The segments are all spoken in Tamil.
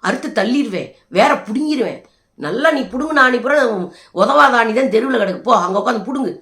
அறுத்து தள்ளிடுவேன் வேற புடுங்கிடுவேன் நல்லா நீ புடுங்கு நான் அப்புறம் உதவாதானி தான் தெருவில் கிடக்கு. போ அங்கே உட்காந்து புடுங்கு.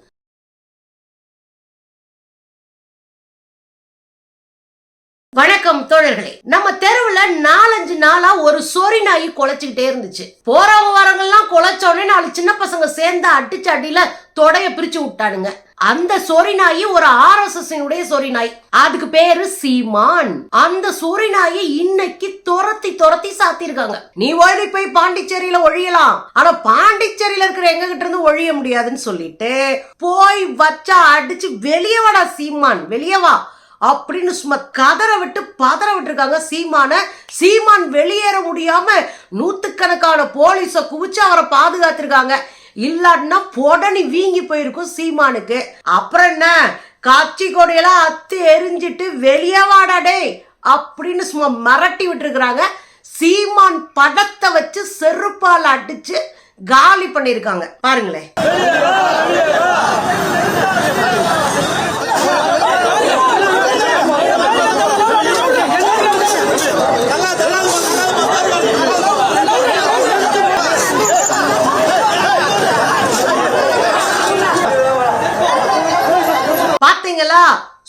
நம்ம தெருவில் நாலஞ்சு நாளா ஒரு சொறி நாய் குலைச்சிக்கிட்டே இருந்துச்சு. போறவங்க வரவங்கெல்லாம் குலைச்சோடனே நாலு சின்ன பசங்க சேர்ந்து அடிச்சு அடியில தொடைய பிரிச்சு விட்டானுங்க. அந்த சொறி நாய் ஒரு ஆர்எஸ்எஸ் சொறி நாய். அதுக்கு பேரு சீமான். அந்த சொறி நாயை இன்னைக்கு துரத்தி துரத்தி சாத்திருக்காங்க நீ ஓடி போய் பாண்டிச்சேரியில ஒழியலாம். ஆனா பாண்டிச்சேரியில இருக்கிற எங்க கிட்ட இருந்து ஒழிய முடியாதுன்னு சொல்லிட்டு போய் வச்சா அடிச்சு வெளியே வாடா சீமான். வெளியே வா. அப்படின்னு சும்மா கதற விட்டு பதற விட்டுருக்காங்க. சீமான சீமான் வெளியேற முடியாம நூத்துக்கணக்கான போலீஸ குவிச்சு அவரை பாதுகாத்திருக்காங்க. இல்லாட்டினா பொடனி வீங்கி போயிருக்கும் சீமானுக்கு. அப்புறம் என்ன? காட்சி கொடையெல்லாம் அத்து எரிஞ்சிட்டு வெளியே வாடாடே அப்படின்னு சும்மா மிரட்டி விட்டுருக்குறாங்க. சீமான் படத்தை வச்சு செருப்பால் அடிச்சு காலி பண்ணியிருக்காங்க. பாருங்களேன்.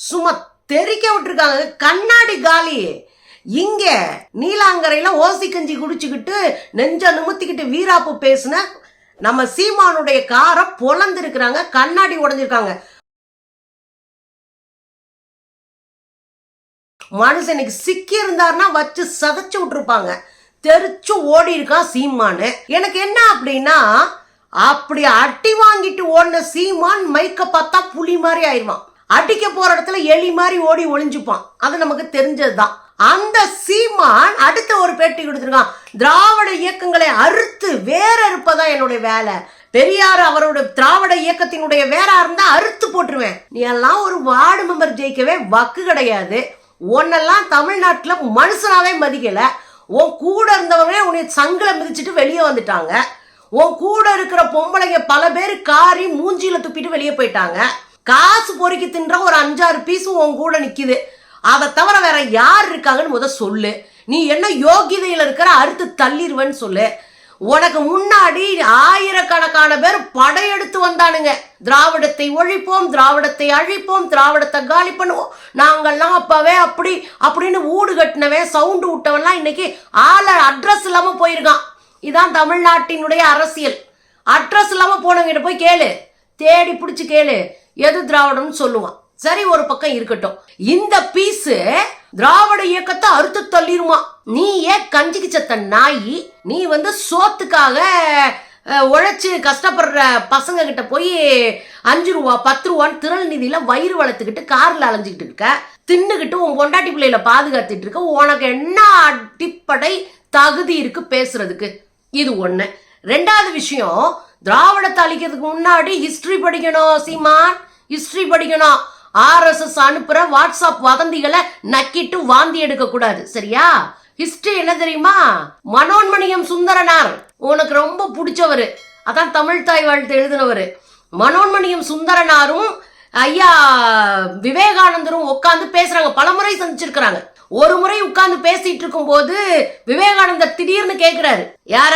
சும்மா தெறிக்க விட்டுருக்காங்க. கண்ணாடி காலி. இங்க நீலாங்கரையில ஓசி கஞ்சி குடிச்சுக்கிட்டு நெஞ்ச நிமித்திக்கிட்டு வீராப்பு பேசுன நம்ம சீமானுடைய காரை பொழந்திருக்கிறாங்க. கண்ணாடி உடஞ்சிருக்காங்க. மனுஷனுக்கு சிக்கி இருந்தாருன்னா வச்சு சதைச்சு விட்டுருப்பாங்க. தெரிச்சு ஓடி இருக்கான் சீமானு. எனக்கு என்ன அப்படின்னா அப்படி அட்டி வாங்கிட்டு ஓடின சீமான் மைக்க பார்த்தா புலி மாதிரி ஆயிடுவான் அடிக்க போற இடத்துல எலி மாதிரி ஓடி ஒளிஞ்சுப்பான். அது நமக்கு தெரிஞ்சதுதான். அந்த சீமான் அடுத்த ஒரு பேட்டி கொடுத்துருக்கான். திராவிட இயக்கங்களை அறுத்து வேற இருப்பதான் என்னுடைய வேலை. பெரியார் அவரோட திராவிட இயக்கத்தினுடைய வேற இருந்தா அறுத்து போட்டுருவேன். நீ எல்லாம் ஒரு வார்டு மெம்பர் ஜெயிக்கவே வக்கு கிடையாது. உன்னெல்லாம் தமிழ்நாட்டில் மனுஷனாவே மதிக்கல. உன் கூட இருந்தவங்களே உன்னை சங்கில மிதிச்சிட்டு வெளியே வந்துட்டாங்க. உன் கூட இருக்கிற பொம்பளைங்க பல பேர் காரி மூஞ்சியில் துப்பிட்டு வெளியே போயிட்டாங்க. காசு பொறுக்கி தின்ற ஒரு அஞ்சாறு பீஸும் உன் கூட நிக்குது. அதை தவிர வேற யார் இருக்காங்கன்னு முத சொல்லு. நீ என்ன யோகிதையில் இருக்கிற அறுத்து தள்ளிடுவேன்னு சொல்லு. உனக்கு முன்னாடி ஆயிரக்கணக்கான பேர் படையெடுத்து வந்தானுங்க. திராவிடத்தை ஒழிப்போம் திராவிடத்தை அழிப்போம் திராவிடத்தை காலி பண்ணுவோம். நாங்கள்லாம் அப்பவே அப்படி அப்படின்னு ஊடு கட்டினவன் சவுண்டு விட்டவன்லாம் இன்னைக்கு ஆள அட்ரஸ் இல்லாமல் போயிருக்கான். இதான் தமிழ்நாட்டினுடைய அரசியல். அட்ரஸ் இல்லாமல் போனவங்கிட்ட போய் கேளு. தேடி பிடிச்சி கேளு. எது திராவிடம்னு சொல்லுவான். சரி ஒரு பக்கம் இருக்கட்டும். இந்த பீஸ் திராவிட இயக்கத்தை அறுத்து தள்ளிடுமா நீ ஏன் கஞ்சிக்கு செத்த நாய்? நீ வந்து சோத்துக்காக உழைச்சி உழைச்சு கஷ்டப்படுற பசங்க கிட்ட போய் அஞ்சு ரூபா பத்து ரூபான்னு திரள் நிதியில வயிறு வளர்த்துக்கிட்டு கார்ல அலைஞ்சுக்கிட்டு இருக்க. தின்னுக்கிட்டு உன் பொண்டாட்டி பிள்ளையில பாதுகாத்துட்டு இருக்க. உனக்கு என்ன அடிப்படை தகுதி இருக்கு பேசுறதுக்கு? இது ஒண்ணு. ரெண்டாவது விஷயம் திராவிடத்தை அழிக்கிறதுக்கு முன்னாடி ஹிஸ்டரி படிக்கணும் சீமான். ஹிஸ்டரி படிக்கணும். ஆர்எஸ்எஸ் அனுப்புற வாட்ஸ்அப் வதந்திகளை நக்கிட்டு வாந்தி எடுக்க கூடாது சரியா? ஹிஸ்டரி என்ன தெரியுமா? மனோன்மணியம் சுந்தரனார். உனக்கு ரொம்ப பிடிச்சவரு. அதான் தமிழ் தாய் வாழ்த்து எழுதினவரு. மனோன்மணியம் சுந்தரனாரும் ஐயா விவேகானந்தரும் உட்காந்து பேசுறாங்க. பலமுறை சந்திச்சிருக்கிறாங்க. ஒரு முறை உட்கார்ந்து பேசிட்டு இருக்கும்போது விவேகானந்தர் திடீர்னு கேக்குறாரு. யார?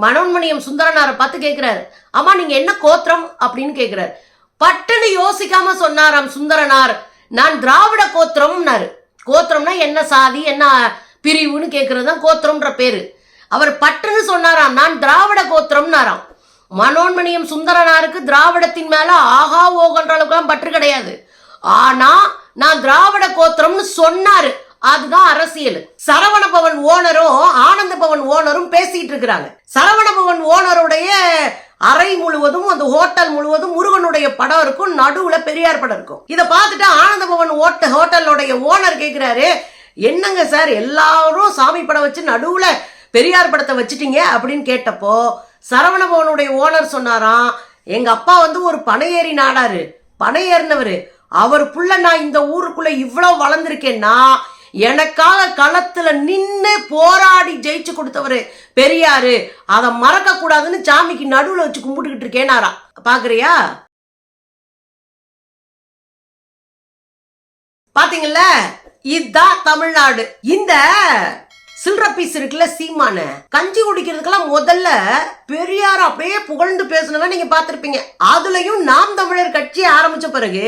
மனோன்மணியம் சுந்தரனாரை பார்த்து கேக்குறாரு. அம்மா நீங்க என்ன கோத்திரம்? அப்படின்னு கேக்குறாரு. பட்டுன்னு யோசிக்காம சொன்னாராம் சுந்தரனார். நான் திராவிட கோத்திரம்னாரு. கோத்திரம்னா என்ன சாதி என்ன பிரிவுன்னு கேட்கறது தான் கோத்திரம்ன்ற பேரு. அவர் பட்டுன்னு சொன்னாராம் நான் திராவிட கோத்திரம்னாராம். மனோன்மணியம் சுந்தரனாருக்கு திராவிடத்தின் மேல ஆகா ஓகன்ற அளவுக்குலாம் பற்று கிடையாது. ஆனா நான் திராவிட கோத்திரம்னு சொன்னாரு. அதுதான் அரசியல். சரவண பவன் ஓனரும் ஆனந்த பவன் ஓனரும் பேசிட்டு இருக்கிறாங்க. சரவண பவன் ஓனருடைய அறை முழுவதும் அந்த ஹோட்டல் முழுவதும் முருகனுடைய படம் இருக்கும் நடுவுல பெரியார் படம் இருக்கும். இதை பார்த்துட்டு ஆனந்த பவன் ஓட்ட ஹோட்டலுடைய ஓனர் கேட்குறாரு என்னங்க சார் எல்லாரும் சாமி படம் வச்சு நடுவுல பெரியார் படத்தை வச்சுட்டீங்க? அப்படின்னு கேட்டப்போ சரவண பவனுடைய ஓனர் சொன்னாராம் எங்க அப்பா வந்து ஒரு பனையேறி நாடாரு பனையேறினவர். அவர் புள்ள நான் இந்த ஊருக்குள்ள இவ்வளவு வளர்ந்துருக்கேன்னா எனக்காக களத்துல நின்று போராடி ஜெயிச்சு கொடுத்தவரு பெரியாரு. அதை மறக்க கூடாதுன்னு சாமிக்கு நடுவுல வச்சு கும்பிட்டுக்கிட்டு இருக்கேனாரா. பாக்குறியா? பாத்தீங்கல்ல? இதுதான் தமிழ்நாடு. இந்த சில்ற பீஸ் இருக்குல்ல சீமான. கஞ்சி குடிக்கிறதுக்கெல்லாம் முதல்ல பெரியார் அப்படியே புகழ்ந்து பேசுனதை நீங்க பாத்திருப்பீங்க அதுலயும் நாம் தமிழர் கட்சி ஆரம்பிச்ச பிறகு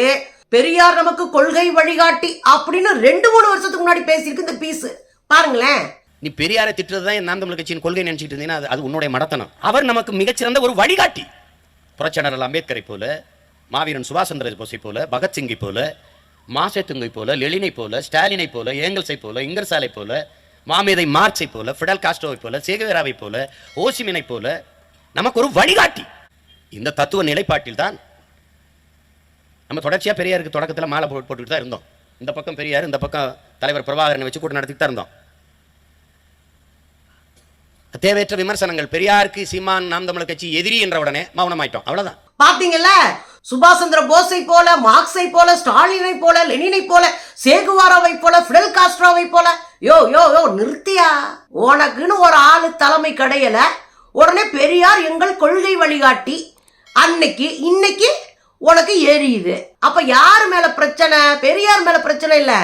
பெரியார் நமக்கு கொள்கை வழிகாட்டி அப்படின்னு ரெண்டு மூணு வருஷத்துக்கு முன்னாடி பேசியிருக்கு இந்த பீஸ். பாருங்களேன். நீ பெரியாரை திட்டுறது தான் நாம் தமிழ் கட்சியின் கொள்கை நினைச்சிட்டு இருந்தீங்கன்னா அது- அது உன்னுடைய மடத்தனம். அவர் நமக்கு மிகச்சிறந்த ஒரு வழிகாட்டி. புரட்சியாளர் அம்பேத்கரை போல மாவீரன் சுபாஷ் சந்திர போஸை போல பகத்சிங்கை போல மாசேத்துங்கை போல லெலினை போல ஸ்டாலினை போல ஏங்கல்ஸை போல இங்கர்சாலை போல மாமேதை மார்ச்சை போல ஃபிடல் காஸ்ட்ரோவை போல சேகவேராவை போல ஓசிமினை போல நமக்கு ஒரு வழிகாட்டி. இந்த தத்துவ நிலைப்பாட்டில் தான் நம்ம தொடர்ச்சியா பெரியாருக்கு தொடக்கத்தில் மாலை போட்டு போட்டுக்கிட்டு தான் இருந்தோம். இந்த பக்கம் பெரியார் இந்த பக்கம் தலைவர் பிரபாகரனை வச்சு கூட்டம் நடத்திட்டு தான் இருந்தோம். தேவையற்ற விமர்சனங்கள். பெரியாருக்கு சீமான் நாம் தமிழர் கட்சி எதிரி என்ற உடனே மௌனமாயிட்டோம். அவ்வளவுதான். பாத்தீங்கல்ல? சுபாஷ் சந்திர போஸை போல மார்க்ஸை போல ஸ்டாலினை போல லெனினை போல சேகுவாராவை போல ஃபிடல் காஸ்ட்ராவை போல. யோ யோ யோ நிறுத்தியா? உனக்குன்னு ஒரு ஆளு தலைமை கிடையல. உடனே பெரியார் எங்கள் கொள்கை வழிகாட்டி அன்னைக்கு இன்னைக்கு உனக்கு எரியுது. அப்ப யார் மேல பிரச்சனை? பெரியார் மேல பிரச்சனை இல்ல.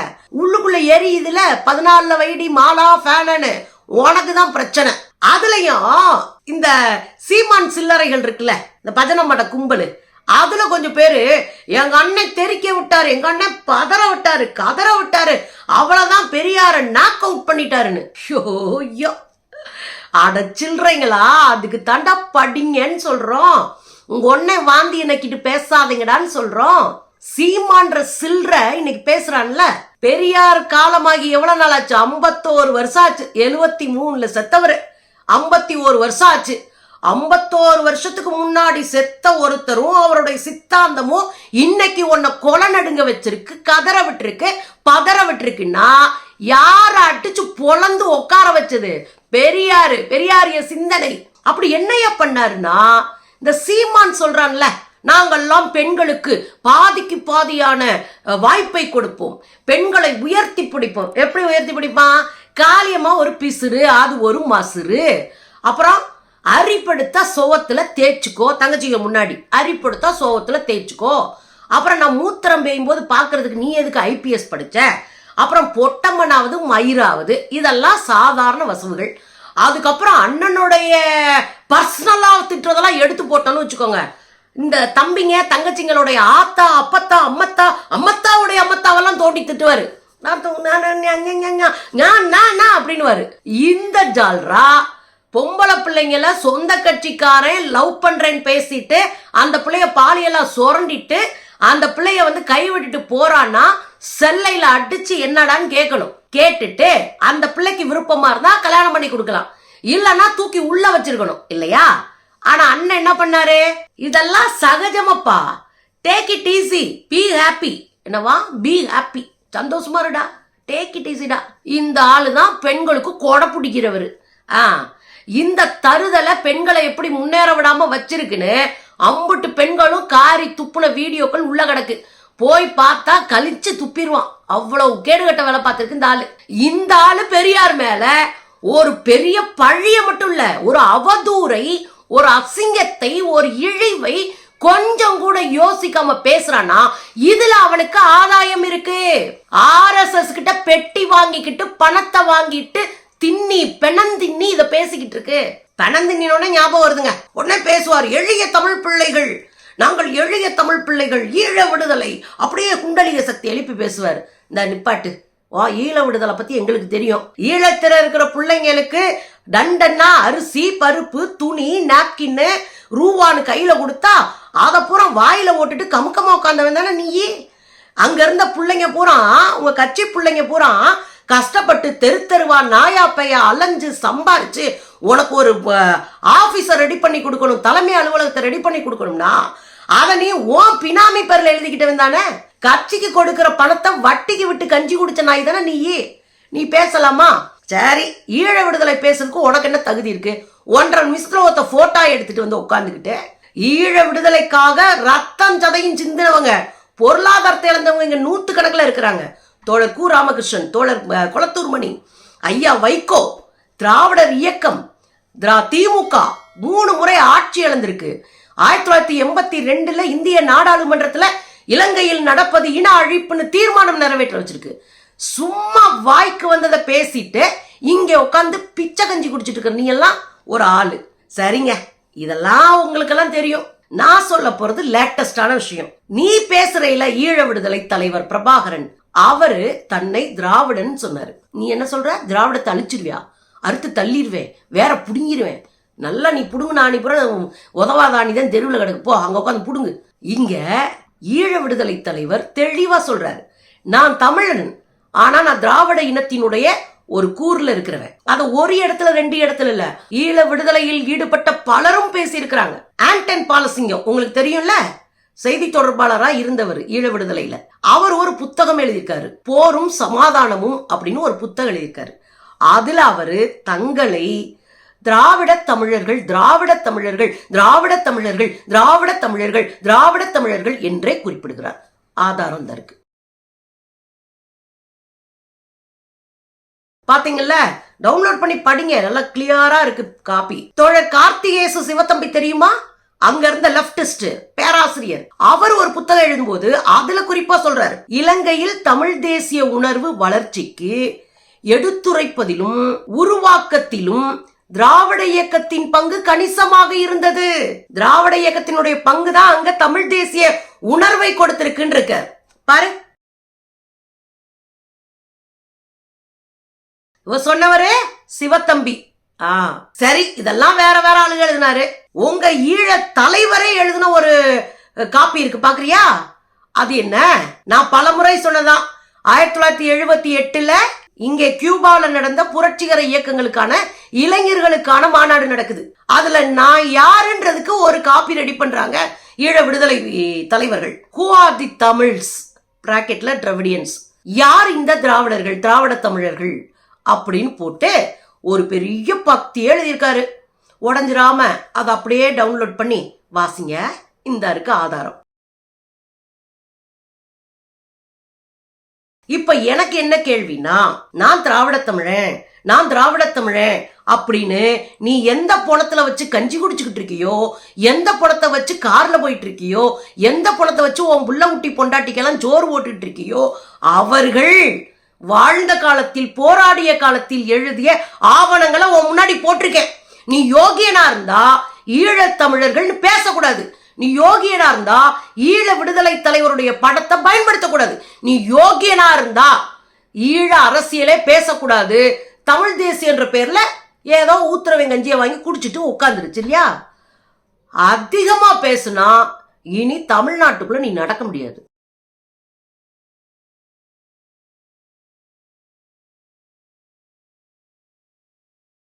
உள்ளுக்குள்ள எரியுதுல? பதினாலுல வைடி மாலா ஃபேனு உனக்கு தான் பிரச்சனை. அதுலயும் இந்த சீமான் சில்லறைகள் இருக்குல்ல இந்த பஜனை மட கும்பல். அதுல கொஞ்சம் பேரு எங்க அண்ணன் தெறிக்க விட்டாரு எங்க அண்ணன் பதற விட்டாரு கதற விட்டாரு. அவ்வளவுதான் பெரியார நாக் அவுட் பண்ணிட்டாருன்னு. ஐயோ ஐயோ. அட சில்லறைங்களா அதுக்கு தாண்டா படிங்கன்னு சொல்றோம். உங்க ஒன்னே வாந்தி நக்கிட்டு பேசாதீங்கடான்னு சொல்றோம். சீமான்ற சில்ற இன்னைக்கு பேசுறான்ல. பெரியார் காலமாகி எவ்வளவு நாள் ஆச்சு ஐம்பத்தோரு வருஷம் ஆச்சு எழுவத்தி மூணுல செத்தவர். ஐம்பத்தி ஒரு வருஷம் ஆச்சு ஐம்பத்தோரு வருஷத்துக்கு முன்னாடி செத்த ஒருத்தரும் அவருடைய சித்தாந்தமும் இன்னைக்கு உன்னை கொலை நடுங்க வச்சிருக்கு கதற விட்டுருக்கு பதற விட்டுருக்குன்னா யார அடிச்சு பொழந்து உட்கார வச்சது? பெரியாரு. பெரியாரிய சிந்தனை. அப்படி என்னைய பண்ணாருன்னா இந்த சீமான் சொல்றான்ல நாங்கள்லாம் பெண்களுக்கு பாதிக்கு பாதியான வாய்ப்பை கொடுப்போம். பெண்களை உயர்த்தி பிடிப்போம். எப்படி உயர்த்தி பிடிப்பான்? காலியமா ஒரு பிசுறு அது ஒரு மசுறு. அப்புறம் அரிப்படுத்தா சோவத்துல தேய்ச்சிக்கோ தங்கச்சிங்க முன்னாடி. அரிப்படுத்தா சோவத்துல தேய்ச்சிக்கோ. அப்புறம் நான் மூத்திரம் பெய்யும் போது பார்க்கறதுக்கு நீ எதுக்கு ஐபிஎஸ் படிச்ச? அப்புறம் பொட்டம்மனாவது மயிராவது இதெல்லாம் சாதாரண வசவுகள் அதுக்கப்புறம் அண்ணனுடைய பர்சனலாக திட்டுறதெல்லாம் எடுத்து போட்டோன்னு வச்சுக்கோங்க. இந்த தம்பிங்க தங்கச்சிங்களுடைய ஆத்தா அப்பத்தா அம்மத்தா அம்மத்தாவுடைய அம்மத்தாவெல்லாம் தோண்டி திட்டுவாரு. அப்படின்னுவாரு. இந்த ஜால்ரா பொம்பளை பிள்ளைங்கள சொந்த கட்சிக்காரன் லவ் பண்றேன்னு பேசிட்டு அந்த பிள்ளைய பாலியெல்லாம் சுரண்டிட்டு அந்த பிள்ளைய வந்து கைவிட்டுட்டு போறான்னா செல்லையில அடிச்சு என்னடான்னு கேட்கணும் கேட்டுட்டு அந்த பிள்ளைக்கு விருப்பமா இருந்தா கல்யாணம் பண்ணி கொடுக்கலாம். இல்லைன்னா தூக்கி உள்ள வச்சிருக்கணும். இல்லையா? ஆனா அண்ணன் என்ன பண்ணாரு? இதெல்லாம் சகஜமப்பா. Take it easy be happy என்னவா? பி ஹாப்பி சந்தோஷமா இருடா. டேக் இட் ஈஸிடா இந்த ஆளு தான் பெண்களுக்கு கொடை பிடிக்கிறவர். ஆ. இந்த தருதலை பெண்களை எப்படி முன்னேற விடாம வச்சிருக்குன்னு அம்புட்டு பெண்களும் காரி துப்புன வீடியோக்கள் உள்ள கிடக்கு. போய் பார்த்தா கழிச்சு துப்பிடுவான். அவ்வளவு கேடுகட்ட வேலை பார்த்துருக்கு இந்த ஆளு. இந்த ஆளு பெரியார் மேல ஒரு பெரிய பழிய மட்டும் இல்ல ஒரு அவதூறை ஒரு அசிங்கத்தை ஒரு இழிவை கொஞ்சம் கூட யோசிக்காம பேசுறானா இதுல அவனுக்கு ஆதாயம் இருக்கு. ஆர்எஸ்எஸ் கிட்ட பெட்டி வாங்கிக்கிட்டு பணத்தை வாங்கிட்டு தின்னி பெணந்தின்னி இத பேசிக்கிட்டு இருக்கு. பெணந்தின்னோட ஞாபகம் வருதுங்க. உடனே பேசுவார் எளிய தமிழ் பிள்ளைகள் நாங்கள் எளிய தமிழ் பிள்ளைகள் ஈழ விடுதலை. அப்படியே குண்டலிக சக்தி எழுப்பி பேசுவார். இந்த நிப்பாட்டு. வா ஈழ விடுதலை பத்தி எங்களுக்கு தெரியும். ஈழத்தில் இருக்கிற பிள்ளைங்களுக்கு தண்டன்னா அரிசி பருப்பு துணி நாப்கின்னு ரூவான்னு கையில கொடுத்தா அதை பூரா வாயில ஓட்டுட்டு கமுக்கமா உட்காந்தவன் தானே நீ? அங்க இருந்த பிள்ளைங்க பூரா உங்க கட்சி பிள்ளைங்க பூரா கஷ்டப்பட்டு தெரு தெருவா நாயா பையா அலைஞ்சு சம்பாரிச்சு உனக்கு ஒரு ஆஃபீஸை ரெடி பண்ணி கொடுக்கணும் தலைமை அலுவலகத்தை ரெடி பண்ணி கொடுக்கணும்னா அதை நீ ஓன் பினாமி பேரில் எழுதிக்கிட்டவன் தானே கட்சிக்கு கொடுக்குற பணத்தை வட்டிக்கு விட்டு கஞ்சி குடிச்ச நாய் தானே நீ? நீ பேசலாமா? சரி ஈழ விடுதலை பேசுறதுக்கு உனக்கு என்ன தகுதி இருக்கு? ஒன்றரை நிமிஷத்துல ஒருத்த போட்டோ எடுத்துட்டு வந்து உட்காந்துக்கிட்டு ஈழ விடுதலைக்காக ரத்தம் சதையும் சிந்தினவங்க பொருளாதாரத்தை இழந்தவங்க இங்க நூத்து கணக்கில் இருக்கிறாங்க. தோழர் கு. ராமகிருஷ்ணன் தோழர் அஹ், குளத்தூர் மணி ஐயா வைகோ திராவிடர் இயக்கம் திமுக மூணு முறை ஆட்சி இழந்திருக்கு. ஆயிரத்தி தொள்ளாயிரத்தி எண்பத்தி ரெண்டுல இந்திய நாடாளுமன்றத்துல இலங்கையில் நடப்பது இன அழிப்புன்னு தீர்மானம் நிறைவேற்ற வச்சிருக்கு. சும்மா வாய்க்கு வந்ததை பேசிட்டு இங்க உட்காந்து பிச்சை கஞ்சி குடிச்சிட்டு இருக்க நீ எல்லாம் ஒரு ஆளு. சரிங்க. இதெல்லாம் உங்களுக்கெல்லாம் தெரியும். நான் சொல்ல போறது லேட்டஸ்டான விஷயம். நீ பேசுறையில ஈழ விடுதலை தலைவர் பிரபாகரன். அவரு தன்னை திராவிடன் சொன்னாரு. நீ என்ன சொல்ற? திராவிடத்தை அழிச்சிருவியா? அறுத்து தள்ளிடுவேன் வேற பிடுங்கிடுவேன் நல்லா நீ புடுங்கு நான் அனுப்புறேன் உதவாதாணி தான் தெருவில் கிடக்கு. போ அங்க உட்காந்து புடுங்கு. இங்க ஈழ விடுதலை தலைவர் தெளிவா சொல்றாரு. நான் தமிழன் ஆனா நான் திராவிட இனத்தினுடைய ஒரு கூர்ல இருக்கிறவன். அது ஒரு இடத்துல ரெண்டு இடத்துல இல்ல. ஈழ விடுதலையில் ஈடுபட்ட பலரும் பேசியிருக்கிறாங்க. ஆண்டன் பாலசிங்கம் உங்களுக்கு தெரியும்ல? செய்தி தொடர்பாளரா இருந்தவர் ஈழ விடுதலையில. அவர் ஒரு புத்தகம் எழுதியிருக்காரு. போரும் சமாதானமும் அப்படின்னு ஒரு புத்தகம் எழுதியிருக்காரு. அதுல அவரு தங்களை திராவிட தமிழர்கள் திராவிட தமிழர்கள் திராவிட தமிழர்கள் திராவிட தமிழர்கள் திராவிட தமிழர்கள் என்றே குறிப்பிடுகிறார். ஆதாரம் தான் இருக்கு. பாத்தீங்கல்ல? டவுன்லோட் பண்ணி படிங்க. நல்லா கிளியரா இருக்கு காப்பி தோழர் கார்த்திகேசு சிவத்தம்பி தெரியுமா? அங்க இருந்த லெப்டிஸ்ட் பேராசிரியர். அவர் ஒரு புத்தகம் எழுதும்போது அதுல குறிப்பா சொல்றாரு. இலங்கையில் தமிழ் தேசிய உணர்வு வளர்ச்சிக்கு எடுத்துரைப்பதிலும் உருவாக்கத்திலும் திராவிட இயக்கத்தின் பங்கு கணிசமாக இருந்தது. திராவிட இயக்கத்தினுடைய பங்கு தான் அங்க தமிழ் தேசிய உணர்வை கொடுத்திருக்குன்னு இருக்க பாரு. இவ சொன்னவரு சிவத்தம்பி. ஆ சரி இதெல்லாம் வேற வேற ஆளுங்க எழுதினாரு. உங்க ஈழ தலைவரே எழுதின ஒரு காப்பி இருக்கு பாக்குறியா? அது என்ன? நான் பலமுறை சொன்னதான். ஆயிரத்தி தொள்ளாயிரத்தி எழுபத்தி எட்டுல இங்கே கியூபாவில் நடந்த புரட்சிகர இயக்கங்களுக்கான இளைஞர்களுக்கான மாநாடு நடக்குது. அதுல நான் யாருன்றதுக்கு ஒரு காப்பி ரெடி பண்றாங்க. ஈழ விடுதலை தலைவர்கள். ஹூ ஆர் தி தமிழ்ஸ் பிராக்கெட்ல திராவிடியன்ஸ் யார் இந்த திராவிடர்கள் திராவிட தமிழர்கள்? அப்படின்னு போட்டு ஒரு பெரிய பக்தி எழுதியிருக்காரு. உடஞ்சிராம அதை அப்படியே டவுன்லோட் பண்ணி வாசிங்க. இந்த இருக்கு ஆதாரம். இப்ப எனக்கு என்ன கேள்வினா நான் திராவிட தமிழன் நான் திராவிட தமிழன் அப்படின்னு நீ எந்த பணத்துல வச்சு கஞ்சி குடிச்சுக்கிட்டு இருக்கியோ எந்த பணத்தை வச்சு கார்ல போயிட்டு இருக்கியோ எந்த பணத்தை வச்சு உன் புள்ள குட்டி பொண்டாட்டிக்கெல்லாம் ஜோறு போட்டுட்டு இருக்கியோ அவர்கள் வாழ்ந்த காலத்தில் போராடிய காலத்தில் எழுதிய ஆவணங்களை உன் முன்னாடி போட்டிருக்கேன். நீ யோகியனா இருந்தா ஈழத்தமிழர்கள்னு பேசக்கூடாது. நீ யோகியனா இருந்தா ஈழ விடுதலை தலைவருடைய படத்தை பயன்படுத்தக்கூடாது. நீ யோகியனா இருந்தா ஈழ அரசியலே பேசக்கூடாது. தமிழ் தேசிய என்ற பேர்ல ஏதோ ஊத்துறவை கஞ்சியை வாங்கி குடிச்சிட்டு உட்காந்துருச்சு இல்லையா? அதிகமா பேசுனா இனி தமிழ்நாட்டுக்குள்ள நீ நடக்க முடியாது.